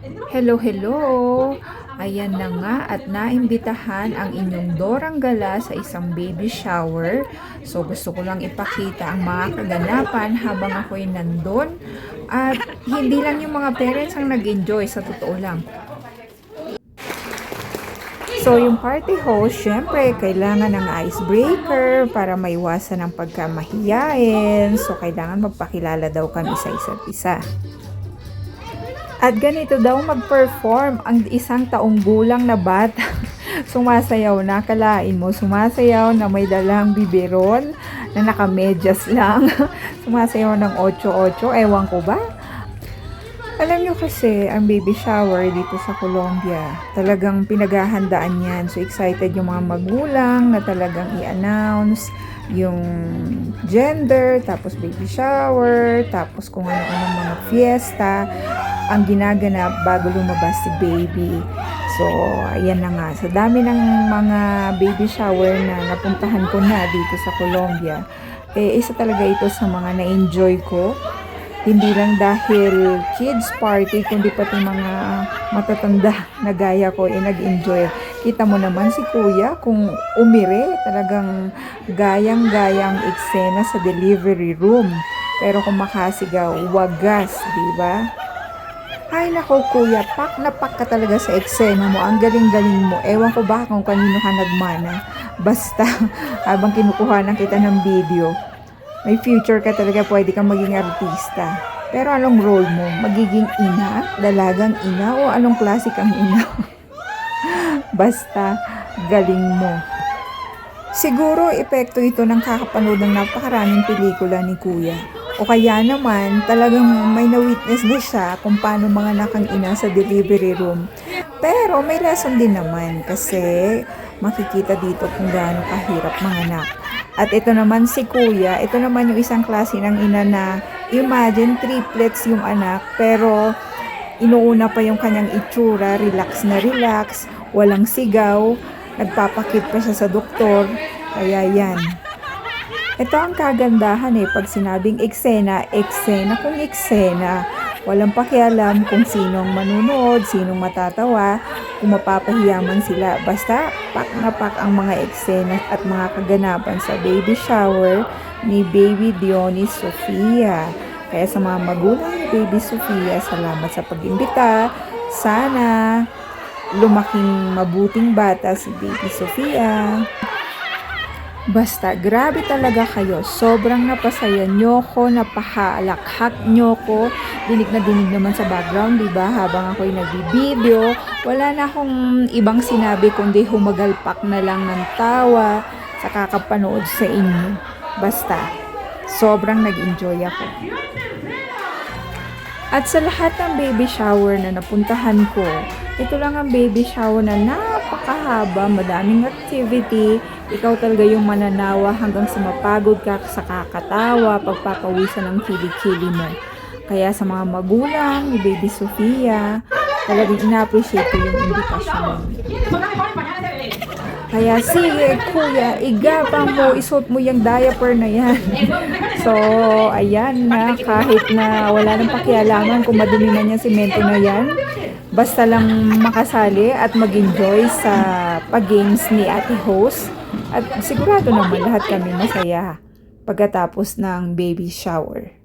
Hello, hello! Ayan na nga at naimbitahan ang inyong Dorang Gala sa isang baby shower. So gusto ko lang ipakita ang mga kaganapan habang ako'y nandun. At hindi lang yung mga parents ang nag-enjoy sa totoo lang. So, yung party host, syempre, kailangan ng icebreaker para maiwasan ang pagkamahiyain. So, kailangan magpakilala daw kami sa isa't isa. At ganito daw mag-perform ang isang taong gulang na bata. Sumasayaw na, kalain mo, sumasayaw na may dalang biberon na nakamedyas lang. Sumasayaw ng 8-8, ewan ko ba? Alam nyo kasi, ang baby shower dito sa Colombia, talagang pinaghahandaan yan. So, excited yung mga magulang na talagang i-announce yung gender, tapos baby shower, tapos kung ano-ano mga fiesta, ang ginaganap bago lumabas si baby. So, ayan na nga. Sa dami ng mga baby shower na napuntahan ko na dito sa Colombia, eh, isa talaga ito sa mga na-enjoy ko hindi lang dahil kids party, kundi pati mga matatanda na gaya ko ay nag-enjoy. Kita mo naman si kuya kung umire, talagang gayang-gayang eksena sa delivery room. Pero kung makasigaw, wagas, di ba? Ay nako kuya, pak na pak ka talaga sa eksena mo. Ang galing-galing mo. Ewan ko ba kung kanino ka nagmana. Basta, habang kinukuha ng kita ng video, may future ka talaga, pwede kang maging artista. Pero anong role mo? Magiging ina? Dalagang ina? O anong klase kang ina? Basta, galing mo. Siguro, epekto ito ng kakapanood ng napakaraming pelikula ni Kuya. O kaya naman, talagang may na-witness na siya kung paano mga nakang ina sa delivery room. Pero may lesson din naman kasi makikita dito kung gaano kahirap mga anak. At ito naman si kuya, ito naman yung isang klase ng ina na imagine triplets yung anak pero inuuna pa yung kanyang itsura, relax na relax, walang sigaw, nagpapakit pa siya sa doktor, kaya yan. Ito ang kagandahan eh, pag sinabing eksena, eksena kung eksena. Walang pakialam kung sinong manunood, sinong matatawa, kung mapapahiyaman sila. Basta pak na pak ang mga eksena at mga kaganapan sa baby shower ni Baby Dionis Sofia. Kaya sa mga magulang ni Baby Sofia, salamat sa pag-imbita. Sana lumaking mabuting bata si Baby Sofia. Basta, grabe talaga kayo. Sobrang napasaya nyo ko, napahalakhak nyo ko. Dinig na dinig naman sa background, di ba? Habang ako'y nagbibideo, wala na akong ibang sinabi kundi humagalpak na lang ng tawa sa kakapanood sa inyo. Basta, sobrang nag-enjoy ako. At sa lahat ng baby shower na napuntahan ko, ito lang ang baby shower na napakahaba, madaming activity, ikaw talaga yung mananawa hanggang sa mapagod ka sa kakatawa, pagpapawisan ng kilikili mo. Kaya sa mga magulang ni Baby Sofia, talagang ina-appreciate ko yung invitation. Kaya sige kuya, igapang mo, isuot mo yung diaper na yan. So, ayan na, kahit na wala nang pakialaman kung madumi na yung simento na yan, basta lang makasali at mag-enjoy sa pag-games ni ate host. At sigurado naman lahat kami masaya pagkatapos ng baby shower.